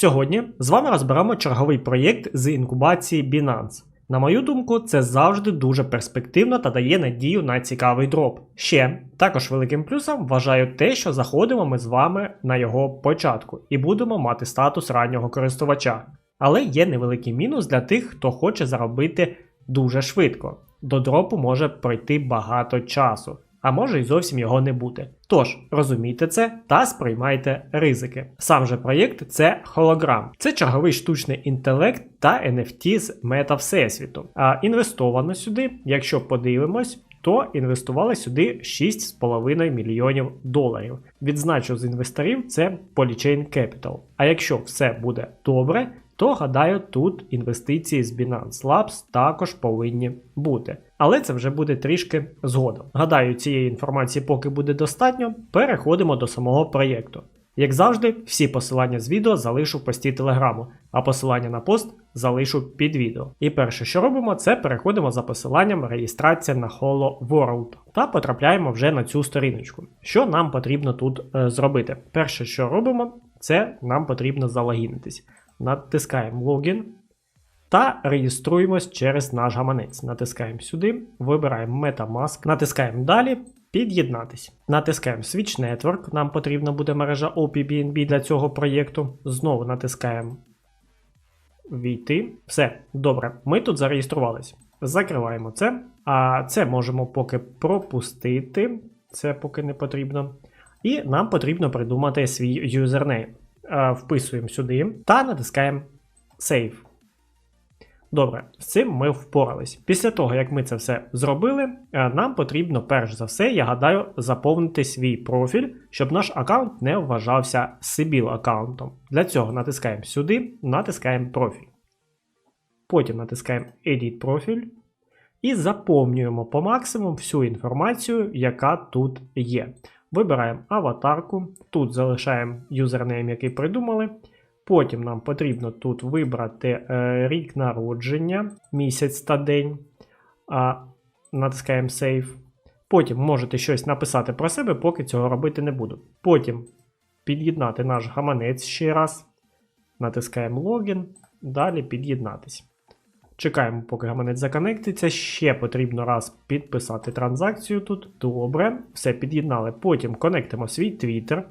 Сьогодні з вами розберемо черговий проєкт з інкубації Binance. На мою думку, це завжди дуже перспективно та дає надію на цікавий дроп. Ще також великим плюсом вважаю те, що заходимо ми з вами на його початку і будемо мати статус раннього користувача. Але є невеликий мінус для тих, хто хоче заробити дуже швидко. До дропу може пройти багато часу, а може й зовсім його не бути. Тож розумійте це та сприймайте ризики. Сам же проєкт це холограм. Це черговий штучний інтелект та NFT з мета Всесвіту. А інвестовано сюди, якщо подивимось. То інвестували сюди 6,5 мільйонів доларів. Відзначу з інвесторів це Polychain Capital. А якщо все буде добре, то гадаю, тут інвестиції з Binance Labs також повинні бути. Але це вже буде трішки згодом. Гадаю, цієї інформації поки буде достатньо. Переходимо до самого проєкту. Як завжди, всі посилання з відео залишу в пості телеграму, а посилання на пост залишу під відео. І перше, що робимо, це переходимо за посиланням реєстрація на Holo World та потрапляємо вже на цю сторіночку. Що нам потрібно тут е, зробити? Перше, що робимо, це нам потрібно залогінитись. Натискаємо логін та реєструємось через наш гаманець. Натискаємо сюди, вибираємо Metamask, натискаємо далі. Під'єднатись. Натискаємо Switch Network, нам потрібна буде мережа OPBNB для цього проєкту. Знову натискаємо Війти. Все, добре, ми тут зареєструвались. Закриваємо це. А це можемо поки пропустити. Це поки не потрібно. І нам потрібно придумати свій юзернейм. Е, Вписуємо сюди та натискаємо Save. Добре, з цим ми впорались. Після того, як ми це все зробили, е, нам потрібно перш за все, я гадаю, заповнити свій профіль, щоб наш аккаунт не вважався Sibyl аккаунтом. Для цього натискаємо сюди, натискаємо профіль. Потім натискаємо Edit профіль і заповнюємо по максимуму всю інформацію, яка тут є. Вибираємо аватарку, тут залишаємо юзернейм, який придумали. Потім нам потрібно тут вибрати е, рік народження, місяць та день. А, натискаємо Save. Потім можете щось написати про себе, поки цього робити не буду. Потім під'єднати наш гаманець ще раз. Натискаємо логін. Далі під'єднатись. Чекаємо, поки гаманець законектиться. Ще потрібно раз підписати транзакцію тут. Добре, все під'єднали. Потім конектимо свій Twitter.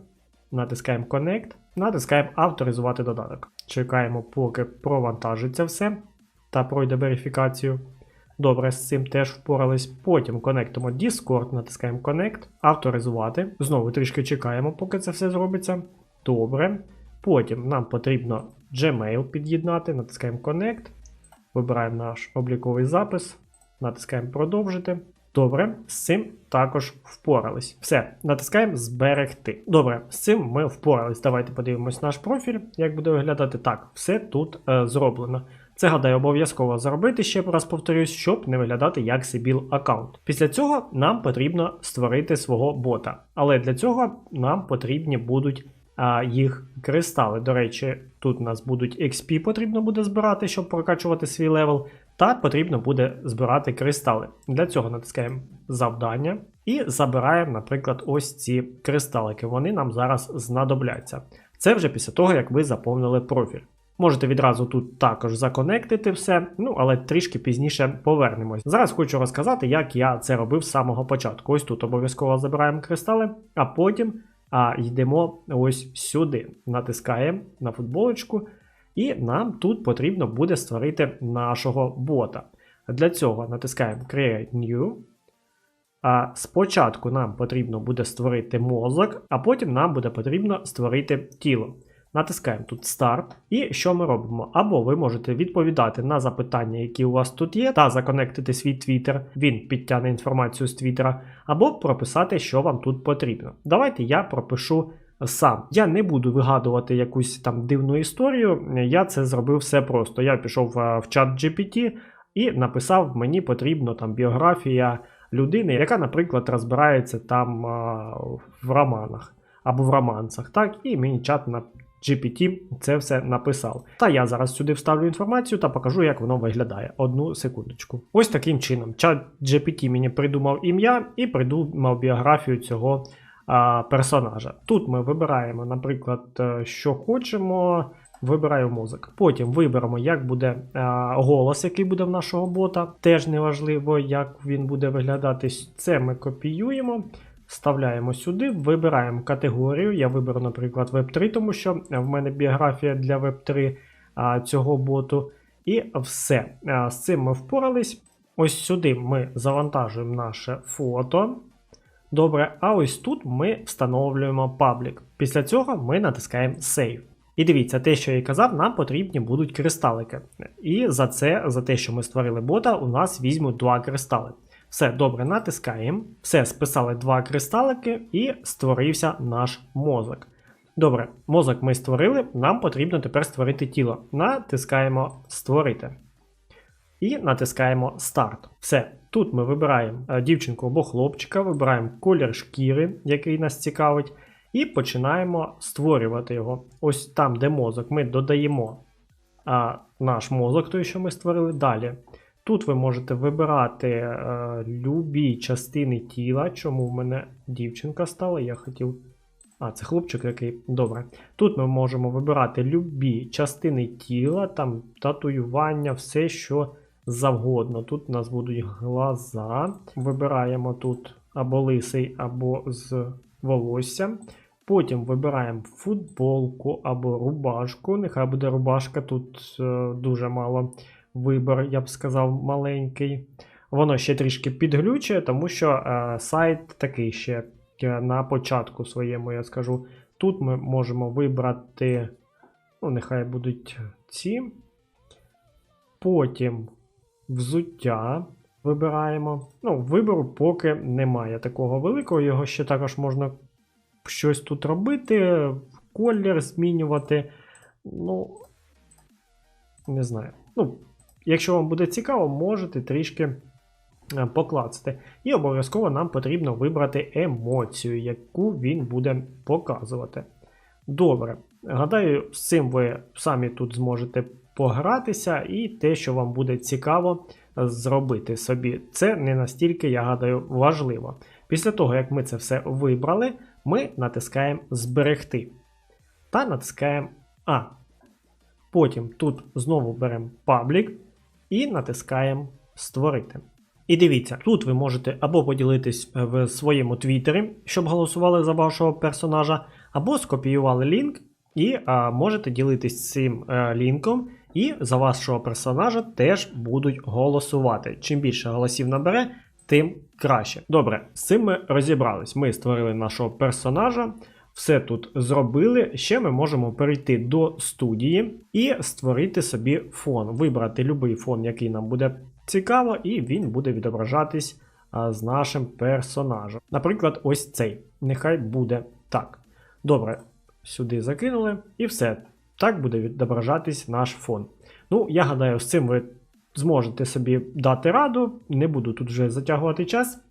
Натискаємо Connect, натискаємо авторизувати додаток. Чекаємо, поки провантажиться все та пройде верифікацію. Добре, з цим теж впорались. Потім конектимо Discord, натискаємо Connect, авторизувати. Знову трішки чекаємо, поки це все зробиться. Добре. Потім нам потрібно Gmail під'єднати, натискаємо Connect, вибираємо наш обліковий запис, натискаємо продовжити. Добре, з цим також впорались. Все, натискаємо зберегти. Добре, з цим ми впорались. Давайте подивимось наш профіль, як буде виглядати так. Все тут е, зроблено. Це гадаю обов'язково зробити, ще раз повторюсь, щоб не виглядати як Sibyl аккаунт. Після цього нам потрібно створити свого бота. Але для цього нам потрібні будуть а, їх кристали. До речі, тут у нас будуть XP потрібно буде збирати, щоб прокачувати свій левел. Та потрібно буде збирати кристали. Для цього натискаємо завдання і забираємо, наприклад, ось ці кристалики. Вони нам зараз знадобляться. Це вже після того, як ви заповнили профіль. Можете відразу тут також законектити все, ну але трішки пізніше повернемось. Зараз хочу розказати, як я це робив з самого початку. Ось тут обов'язково забираємо кристали, а потім а, йдемо ось сюди. Натискаємо на футболочку. І нам тут потрібно буде створити нашого бота. Для цього натискаємо Create New. А спочатку нам потрібно буде створити мозок, а потім нам буде потрібно створити тіло. Натискаємо тут старт. І що ми робимо? Або ви можете відповідати на запитання, які у вас тут є, та законектити свій твіттер, він підтягне інформацію з твіттера, або прописати, що вам тут потрібно. Давайте я пропишу сам. Я не буду вигадувати якусь там дивну історію. Я це зробив все просто. Я пішов е, в чат GPT і написав: мені потрібно там біографія людини, яка, наприклад, розбирається там в романах або в романсах. Так, і мені чат GPT це все написав. Та я зараз сюди вставлю інформацію та покажу, як воно виглядає. Одну секундочку. Ось таким чином. Чат GPT мені придумав ім'я і придумав біографію цього а, персонажа. Тут ми вибираємо, наприклад, е, що хочемо. Вибираю мозок. Потім виберемо, як буде а, голос, який буде в нашого бота. Теж неважливо, як він буде виглядати. Це ми копіюємо, вставляємо сюди, вибираємо категорію. Я виберу, наприклад, Web3, тому що в мене біографія для Web3 а, цього боту. І все. З цим ми впорались. Ось сюди ми завантажуємо наше фото. Добре, а ось тут ми встановлюємо паблік. Після цього ми натискаємо Save. І дивіться, те, що я казав, нам потрібні будуть кристалики. І за це, за те, що ми створили бота, у нас візьмуть два кристали. Все добре, натискаємо. Все, списали два кристалики і створився наш мозок. Добре, мозок ми створили, нам потрібно тепер створити тіло. Натискаємо Створити. І натискаємо Старт. Все. Тут ми вибираємо е, дівчинку або хлопчика, вибираємо колір шкіри, який нас цікавить, і починаємо створювати його. Ось там, де мозок, ми додаємо а, наш мозок, той, що ми створили. Далі. Тут ви можете вибирати е, любі частини тіла. Чому в мене дівчинка стала? Я хотів. А, це хлопчик який. Добре. Тут ми можемо вибирати любі частини тіла, там татуювання, все, що завгодно. Тут у нас будуть глаза. Вибираємо тут або лисий, або з волоссям. Потім вибираємо футболку або рубашку. Нехай буде рубашка, тут е, дуже мало вибір, я б сказав, маленький. Воно ще трішки підглючує, тому що е, сайт такий ще е, на початку своєму, я скажу. Тут ми можемо вибрати, ну, нехай будуть ці. Потім взуття вибираємо. Ну, вибору поки немає такого великого, його ще також можна щось тут робити, колір змінювати. Ну, не знаю. Ну, якщо вам буде цікаво, можете трішки е, покласти. І обов'язково нам потрібно вибрати емоцію, яку він буде показувати. Добре. Гадаю, з цим ви самі тут зможете погратися, і те, що вам буде цікаво зробити собі. Це не настільки, я гадаю, важливо. Після того, як ми це все вибрали, ми натискаємо Зберегти та натискаємо А. Потім тут знову беремо паблік і натискаємо Створити. І дивіться, тут ви можете або поділитись в своєму твіттері, щоб голосували за вашого персонажа, або скопіювали лінк і а, можете ділитись цим а, лінком, і за вашого персонажа теж будуть голосувати. Чим більше голосів набере, тим краще. Добре, з цим ми розібрались. Ми створили нашого персонажа, все тут зробили. Ще ми можемо перейти до студії і створити собі фон. Вибрати будь-який фон, який нам буде цікаво, і він буде відображатись з нашим персонажем. Наприклад, ось цей. Нехай буде так. Добре, сюди закинули, і все. Так буде відображатись наш фон. Ну, я гадаю, з цим ви зможете собі дати раду, не буду тут вже затягувати час.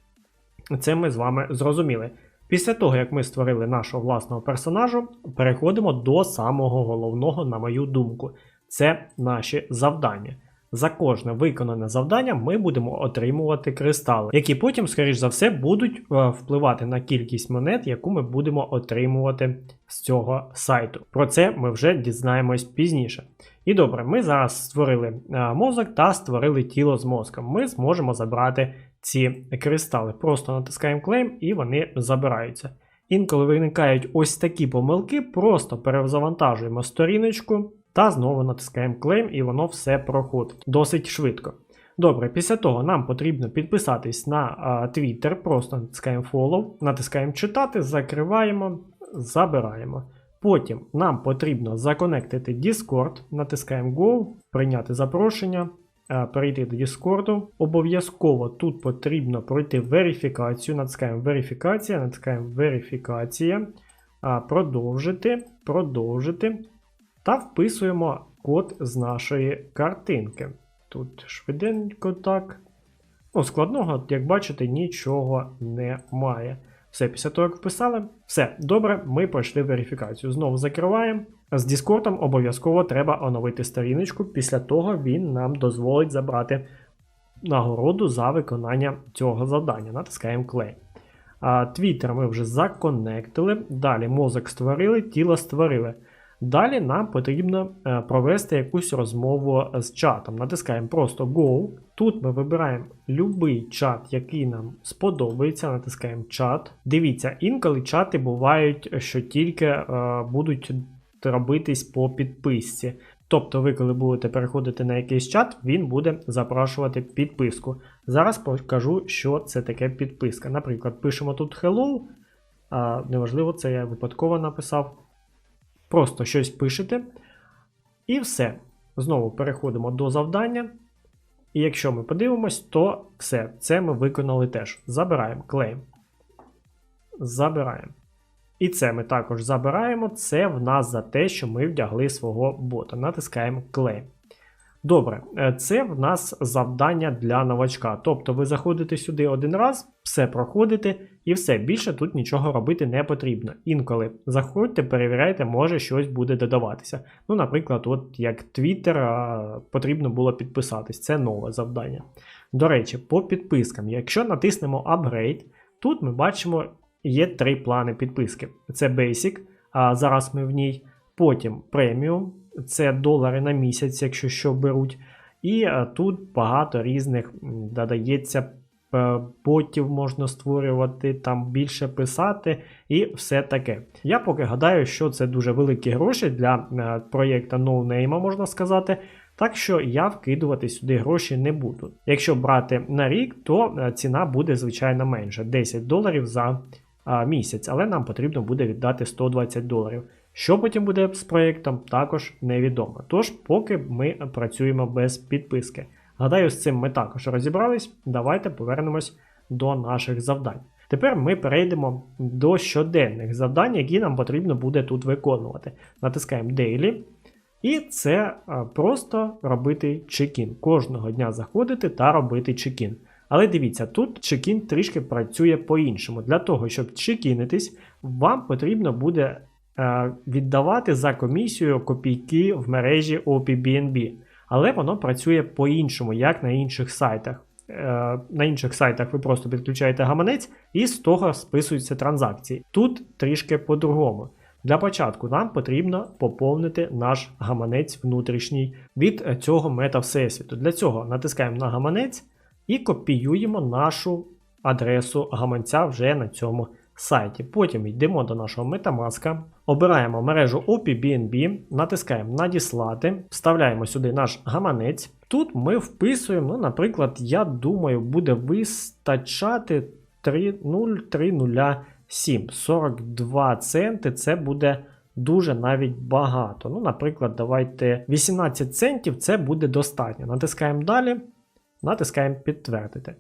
Це ми з вами зрозуміли. Після того, як ми створили нашого власного персонажа, переходимо до самого головного, на мою думку, це наші завдання. За кожне виконане завдання ми будемо отримувати кристали, які потім, скоріш за все, будуть е, впливати на кількість монет, яку ми будемо отримувати з цього сайту. Про це ми вже дізнаємось пізніше. І добре, ми зараз створили е, мозок та створили тіло з мозком. Ми зможемо забрати ці кристали. Просто натискаємо клейм і вони забираються. Інколи виникають ось такі помилки, просто перезавантажуємо сторіночку та знову натискаємо клейм, і воно все проходить досить швидко. Добре, після того нам потрібно підписатись на Twitter, просто натискаємо follow, натискаємо читати, закриваємо, забираємо. Потім нам потрібно законектити Discord, натискаємо Go, прийняти запрошення, перейти до Discord. Обов'язково тут потрібно пройти верифікацію. Натискаємо верифікація, натискаємо верифікація, продовжити, продовжити та вписуємо код з нашої картинки. Тут швиденько так. Ну, складного, як бачите, нічого немає. Все, після того, як вписали, все, добре, ми пройшли верифікацію. Знову закриваємо. З Діскордом обов'язково треба оновити сторіночку. Після того він нам дозволить забрати нагороду за виконання цього завдання. Натискаємо клей. Твіттер ми вже законектили. Далі мозок створили, тіло створили. Далі нам потрібно е, провести якусь розмову з чатом. Натискаємо просто Go. Тут ми вибираємо будь-який чат, який нам сподобається. Натискаємо чат. Дивіться, інколи чати бувають, що тільки е, будуть робитись по підписці. Тобто, ви, коли будете переходити на якийсь чат, він буде запрошувати підписку. Зараз покажу, що це таке підписка. Наприклад, пишемо тут Hello. А, неважливо, це я випадково написав. Просто щось пишете. І все. Знову переходимо до завдання. І якщо ми подивимось, то все, це ми виконали теж. Забираємо клейм. Забираємо. І це ми також забираємо. Це в нас за те, що ми вдягли свого бота. Натискаємо клейм. Добре, е, це в нас завдання для новачка. Тобто ви заходите сюди один раз, все проходите і все. Більше тут нічого робити не потрібно. Інколи заходьте, перевіряйте, може щось буде додаватися. Ну, наприклад, от як Twitter потрібно було підписатись. Це нове завдання. До речі, по підпискам, якщо натиснемо Upgrade, тут ми бачимо, є три плани підписки: це Basic, а зараз ми в ній. Потім преміум, це долари на місяць, якщо що беруть. І тут багато різних додається е, ботів можна створювати, там більше писати і все таке. Я поки гадаю, що це дуже великі гроші для е, проєкта NoName, можна сказати. Так що я вкидувати сюди гроші не буду. Якщо брати на рік, то е, ціна буде звичайно менша 10 доларів за місяць, але нам потрібно буде віддати 120 доларів. Що потім буде з проєктом, також невідомо. Тож, поки ми працюємо без підписки. Гадаю, з цим ми також розібрались. Давайте повернемось до наших завдань. Тепер ми перейдемо до щоденних завдань, які нам потрібно буде тут виконувати. Натискаємо Daily. І це просто робити чекін. Кожного дня заходити та робити чекін. Але дивіться, тут чекін трішки працює по-іншому. Для того, щоб чекінитись, вам потрібно буде е, віддавати за комісію копійки в мережі OPBNB. Але воно працює по-іншому, як на інших сайтах. Е, на інших сайтах ви просто підключаєте гаманець і з того списуються транзакції. Тут трішки по-другому. Для початку нам потрібно поповнити наш гаманець внутрішній від е, цього мета всесвіту. Для цього натискаємо на гаманець і копіюємо нашу адресу гаманця вже на цьому сайті. Потім йдемо до нашого Metamask, обираємо мережу OPBNB, натискаємо Надіслати, вставляємо сюди наш гаманець. Тут ми вписуємо, ну, наприклад, я думаю, буде вистачати 3,0307. 42 центи це буде дуже навіть багато. Ну, Наприклад, давайте 18 центів це буде достатньо. Натискаємо далі, натискаємо підтвердити.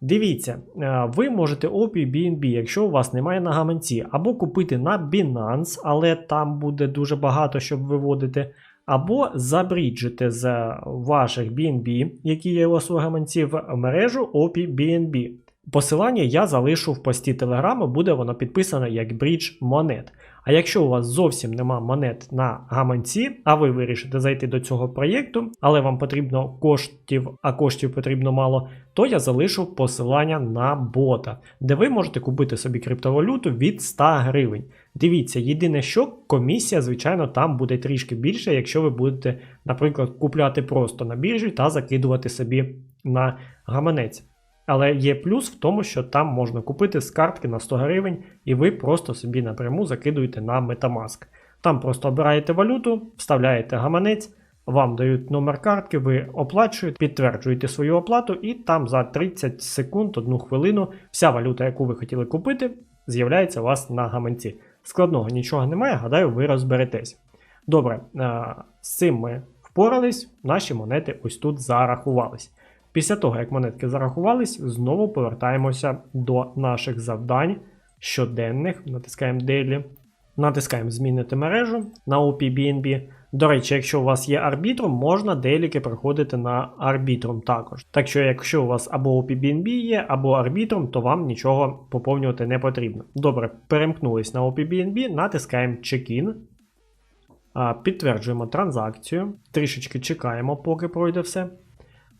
Дивіться, е, ви можете OPBNB, якщо у вас немає на гаманці, або купити на Binance, але там буде дуже багато, щоб виводити, або забріджити з ваших BNB, які є у вас у гаманці, в мережу OPBNB. Посилання я залишу в пості Телеграму, буде воно підписано як брідж монет. А якщо у вас зовсім нема монет на гаманці, а ви вирішите зайти до цього проєкту, але вам потрібно коштів, а коштів потрібно мало, то я залишу посилання на бота, де ви можете купити собі криптовалюту від 100 гривень. Дивіться, єдине, що комісія, звичайно, там буде трішки більше, якщо ви будете, наприклад, купляти просто на біржі та закидувати собі на гаманець. Але є плюс в тому, що там можна купити з картки на 100 гривень, і ви просто собі напряму закидуєте на Metamask. Там просто обираєте валюту, вставляєте гаманець, вам дають номер картки, ви оплачуєте, підтверджуєте свою оплату, і там за 30 секунд, 1 хвилину, вся валюта, яку ви хотіли купити, з'являється у вас на гаманці. Складного нічого немає, гадаю, ви розберетесь. Добре, е, з цим ми впорались, наші монети ось тут зарахувались. Після того, як монетки зарахувались, знову повертаємося до наших завдань щоденних. Натискаємо Daily, натискаємо Змінити мережу на OPBNB. До речі, якщо у вас є арбітрум, можна деліки проходити на арбітрум також. Так що, якщо у вас або OPBNB є, або арбітрум, то вам нічого поповнювати не потрібно. Добре, перемкнулись на OPBNB, натискаємо Check-in. Підтверджуємо транзакцію, трішечки чекаємо, поки пройде все.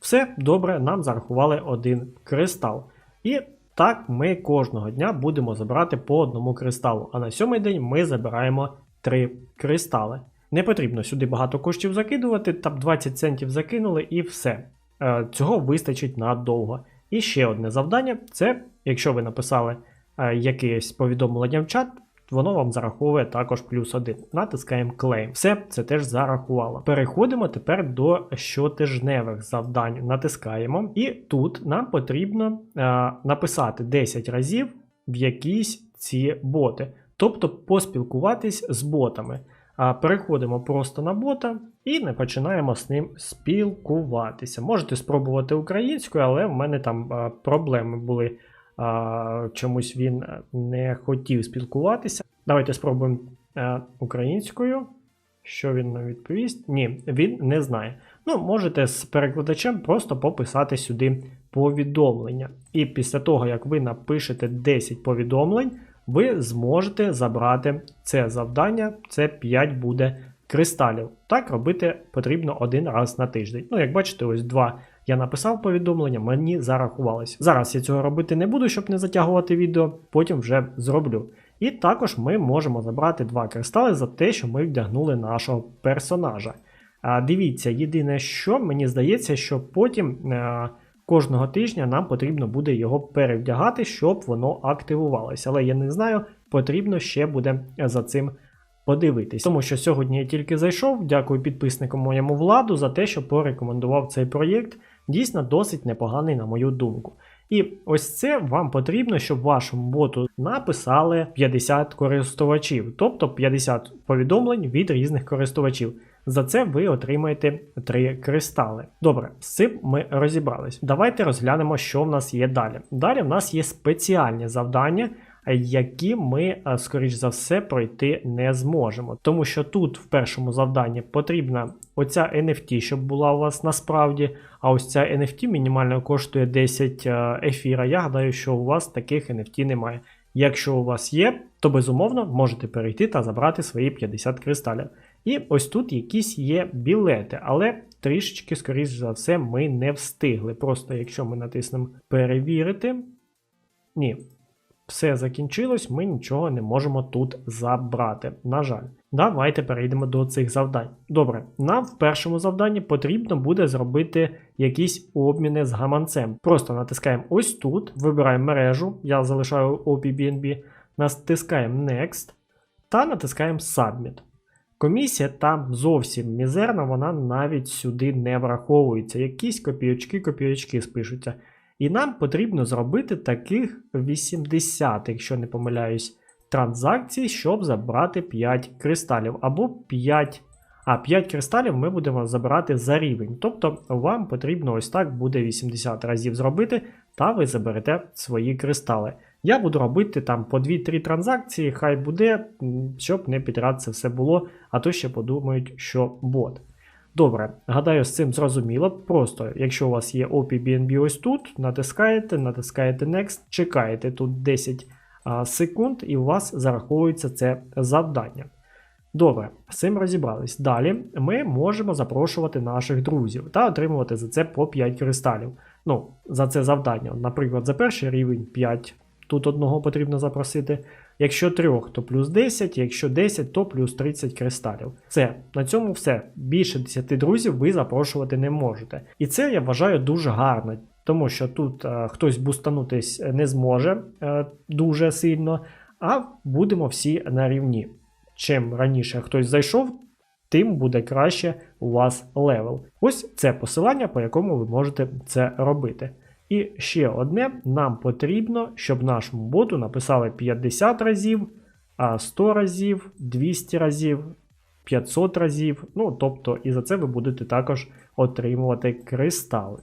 Все добре, нам зарахували один кристал. І так ми кожного дня будемо забирати по одному кристалу. А на сьомий день ми забираємо три кристали. Не потрібно сюди багато коштів закидувати, там 20 центів закинули і все. Е, Цього вистачить надовго. І ще одне завдання: це якщо ви написали е, якесь повідомлення в чат, воно вам зараховує також плюс один. Натискаємо Claim. Все це теж зарахувало. Переходимо тепер до щотижневих завдань. Натискаємо, і тут нам потрібно е, написати 10 разів в якісь ці боти, тобто поспілкуватись з ботами. Переходимо просто на бота і не починаємо з ним спілкуватися. Можете спробувати українською, але в мене там проблеми були. А, чомусь він не хотів спілкуватися. Давайте спробуємо а, українською. Що він нам відповість? Ні, він не знає. Ну, можете з перекладачем просто пописати сюди повідомлення. І після того, як ви напишете 10 повідомлень, ви зможете забрати це завдання, це 5 буде кристалів. Так робити потрібно один раз на тиждень. Ну, як бачите, ось два я написав повідомлення, мені зарахувалось. Зараз я цього робити не буду, щоб не затягувати відео, потім вже зроблю. І також ми можемо забрати два кристали за те, що ми вдягнули нашого персонажа. А дивіться, єдине, що мені здається, що потім. А, Кожного тижня нам потрібно буде його перевдягати, щоб воно активувалося. Але я не знаю, потрібно ще буде за цим подивитись. Тому що сьогодні я тільки зайшов. Дякую підписнику моєму владу за те, що порекомендував цей проєкт. Дійсно досить непоганий, на мою думку. І ось це вам потрібно, щоб вашому боту написали 50 користувачів, тобто 50 повідомлень від різних користувачів. За це ви отримаєте 3 кристали. Добре, з цим ми розібрались. Давайте розглянемо, що в нас є далі. Далі в нас є спеціальні завдання, які ми, скоріш за все, пройти не зможемо. Тому що тут в першому завданні потрібна оця NFT, щоб була у вас насправді. А ось ця NFT мінімально коштує 10 ефіра. Я гадаю, що у вас таких NFT немає. Якщо у вас є, то безумовно можете перейти та забрати свої 50 кристалів. І ось тут якісь є білети, але трішечки, скоріш за все, ми не встигли. Просто якщо ми натиснемо перевірити. Ні, все закінчилось, ми нічого не можемо тут забрати. На жаль. Давайте перейдемо до цих завдань. Добре, нам в першому завданні потрібно буде зробити якісь обміни з гаманцем. Просто натискаємо ось тут, вибираємо мережу, я залишаю OPBNB, натискаємо Next та натискаємо Submit. Комісія там зовсім мізерна, вона навіть сюди не враховується. Якісь копійочки-копійочки спишуться. І нам потрібно зробити таких 80, якщо не помиляюсь, транзакцій, щоб забрати 5 кристалів. Або 5. А 5 кристалів ми будемо забирати за рівень. Тобто вам потрібно ось так буде 80 разів зробити, та ви заберете свої кристали. Я буду робити там по 2-3 транзакції, хай буде, щоб не підряд це все було, а то ще подумають, що бот. Добре, гадаю, з цим зрозуміло. Просто, якщо у вас є OPBNB ось тут, натискаєте, натискаєте Next, чекаєте тут 10 а, секунд, і у вас зараховується це завдання. Добре, з цим розібрались. Далі ми можемо запрошувати наших друзів та отримувати за це по 5 кристалів. Ну, за це завдання. Наприклад, за перший рівень 5 тут одного потрібно запросити. Якщо 3, то плюс 10, якщо 10, то плюс 30 кристалів. Це на цьому все. Більше 10 друзів ви запрошувати не можете. І це я вважаю дуже гарно, тому що тут е, хтось бустанутись не зможе е, дуже сильно, а будемо всі на рівні. Чим раніше хтось зайшов, тим буде краще у вас левел. Ось це посилання, по якому ви можете це робити. І ще одне, нам потрібно, щоб нашому боту написали 50 разів, 100 разів, 200 разів, 500 разів. Ну, тобто, і за це ви будете також отримувати кристали.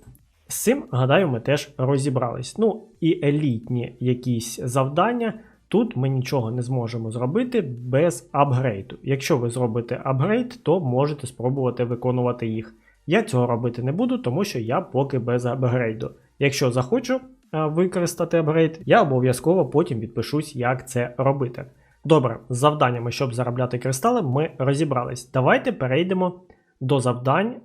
З цим, гадаю, ми теж розібрались. Ну і елітні якісь завдання. Тут ми нічого не зможемо зробити без апгрейду. Якщо ви зробите апгрейд, то можете спробувати виконувати їх. Я цього робити не буду, тому що я поки без апгрейду. Якщо захочу використати апгрейд, я обов'язково потім відпишусь, як це робити. Добре, з завданнями, щоб заробляти кристали, ми розібрались. Давайте перейдемо до завдань,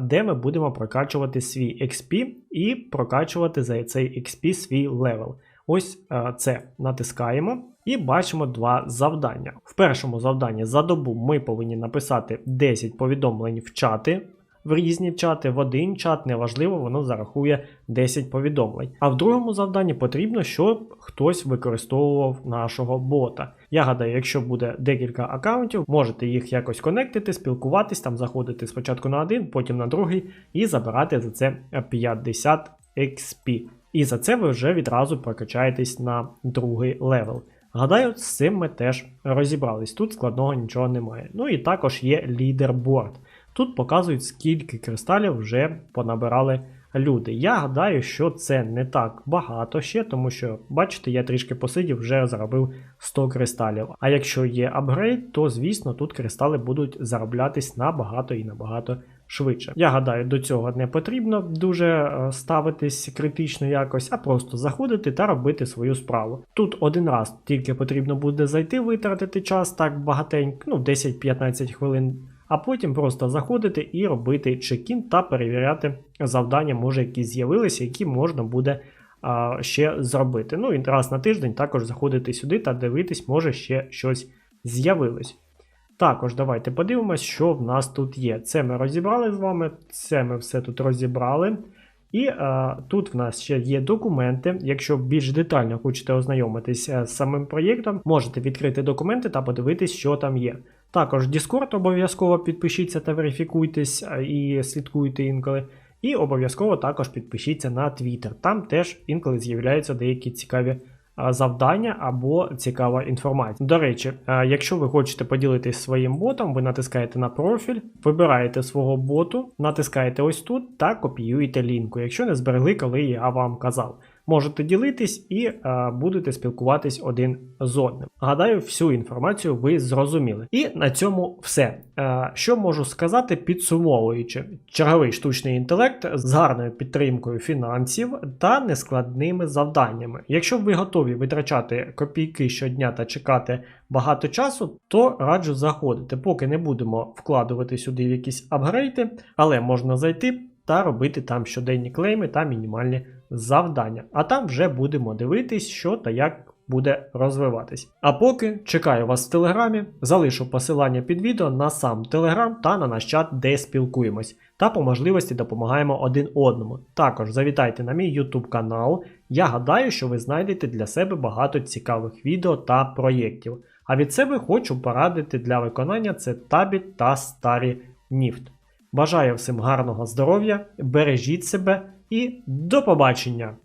де ми будемо прокачувати свій XP і прокачувати за цей XP свій левел. Ось е, це натискаємо і бачимо два завдання. В першому завданні за добу ми повинні написати 10 повідомлень в чати. В різні чати, в один чат, неважливо, воно зарахує 10 повідомлень. А в другому завданні потрібно, щоб хтось використовував нашого бота. Я гадаю, якщо буде декілька аккаунтів, можете їх якось конектити, спілкуватись, там заходити спочатку на один, потім на другий і забирати за це 50 XP. І за це ви вже відразу прокачаєтесь на другий левел. Гадаю, з цим ми теж розібрались. Тут складного нічого немає. Ну і також є лідерборд. Тут показують, скільки кристалів вже понабирали люди. Я гадаю, що це не так багато ще, тому що, бачите, я трішки посидів, вже заробив 100 кристалів. А якщо є апгрейд, то звісно тут кристали будуть зароблятись набагато і набагато швидше. Я гадаю, до цього не потрібно дуже е, ставитись критично якось, а просто заходити та робити свою справу. Тут один раз тільки потрібно буде зайти, витратити час так багатенько, ну 10-15 хвилин. А потім просто заходити і робити чекін та перевіряти завдання, може, які з'явилися, які можна буде а, ще зробити. Ну і раз на тиждень також заходити сюди та дивитись, може ще щось з'явилось. Також давайте подивимось, що в нас тут є. Це ми розібрали з вами, це ми все тут розібрали. І е, тут в нас ще є документи. Якщо більш детально хочете ознайомитися з самим проєктом, можете відкрити документи та подивитись, що там є. Також Discord обов'язково підпишіться та верифікуйтесь і слідкуйте інколи. І обов'язково також підпишіться на Twitter. Там теж інколи з'являються деякі цікаві завдання або цікава інформація. До речі, якщо ви хочете поділитись своїм ботом, ви натискаєте на профіль, вибираєте свого боту, натискаєте ось тут та копіюєте лінку, якщо не зберегли, коли я вам казав. Можете ділитись і е, будете спілкуватись один з одним. Гадаю, всю інформацію ви зрозуміли. І на цьому все. Е, що можу сказати, підсумовуючи, черговий штучний інтелект з гарною підтримкою фінансів та нескладними завданнями. Якщо ви готові витрачати копійки щодня та чекати багато часу, то раджу заходити, поки не будемо вкладувати сюди в якісь апгрейди, але можна зайти та робити там щоденні клейми та мінімальні завдання. А там вже будемо дивитись, що та як буде розвиватись. А поки чекаю вас в телеграмі, залишу посилання під відео на сам телеграм та на наш чат, де спілкуємось, та по можливості допомагаємо один одному. Також завітайте на мій YouTube канал. Я гадаю, що ви знайдете для себе багато цікавих відео та проєктів. А від себе хочу порадити для виконання це Табіт та Старі Ніфт. Бажаю всім гарного здоров'я, бережіть себе і до побачення!